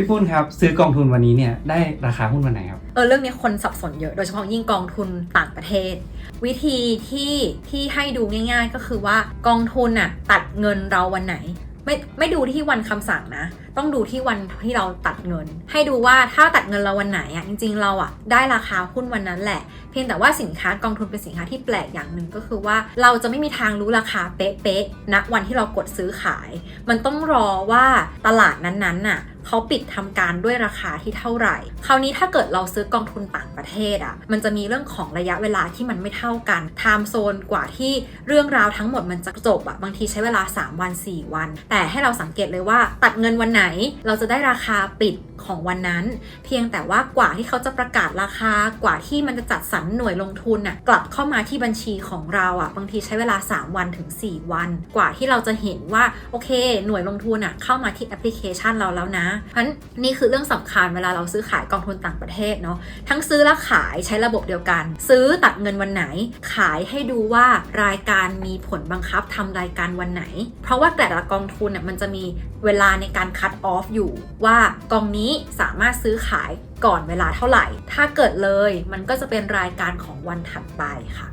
พี่ปุ้นครับ ซื้อกองทุนวันนี้เนี่ยได้ราคาหุ้นวันไหนครับ เออเรื่องนี้คนสับสนเยอะโดยเฉพาะยิ่งกองทุนต่างประเทศ วิธีที่ที่ให้ดูง่าย ๆ ก็คือว่ากองทุนอะตัดเงินเราวันไหน ไม่ไม่ดูที่วันคำสั่งนะ ต้องดูที่วันที่เราตัดเงิน ให้ดูว่าถ้าตัดเงินเราวันไหนอะจริง ๆ เราอะได้ราคาหุ้นวันนั้นแหละ เพียงแต่ว่าสินค้ากองทุนเป็นสินค้าที่แปลกอย่างหนึ่งก็คือว่า เราจะไม่มีทางรู้ราคาเป๊ะๆณวันที่เรากดซื้อขาย มันต้องรอว่าตลาดนั้นๆน่ะ เขาปิดทำการด้วยราคาที่เท่าไหร่ คราวนี้ถ้าเกิดเราซื้อกองทุนต่างประเทศอะมันจะมีเรื่องของระยะเวลาที่มันไม่เท่ากันไทม์โซนกว่าที่เรื่องราวทั้งหมดมันจะจบอะบางทีใช้เวลา 3 วัน 4 วัน แต่ให้เราสังเกตเลยว่าตัดเงินวันไหนเราจะได้ราคาปิดของวันนั้น เพียงแต่ว่ากว่าที่เขาจะประกาศราคากว่าที่มันจะจัดสรรหน่วยลงทุนน่ะกลับเข้ามาที่บัญชีของเราอะบางทีใช้เวลา 3 วันถึง 4 วัน กว่าที่เราจะเห็นว่าโอเค หน่วยลงทุนอะเข้ามาที่แอปพลิเคชันเราแล้วนะเพราะนี่คือเรื่องสำคัญเวลาเราซื้อขายกองทุนต่างประเทศเนาะทั้งซื้อและขายใช้ระบบเดียวกัน ซื้อตัดเงินวันไหน ขายให้ดูว่ารายการมีผลบังคับทำรายการวันไหน เพราะว่าแต่ละกองทุนเนี่ยมันจะมีเวลาในการคัดออฟอยู่ ว่ากองนี้สามารถซื้อขายก่อนเวลาเท่าไหร่ ถ้าเกิดเลยมันก็จะเป็นรายการของวันถัดไปค่ะ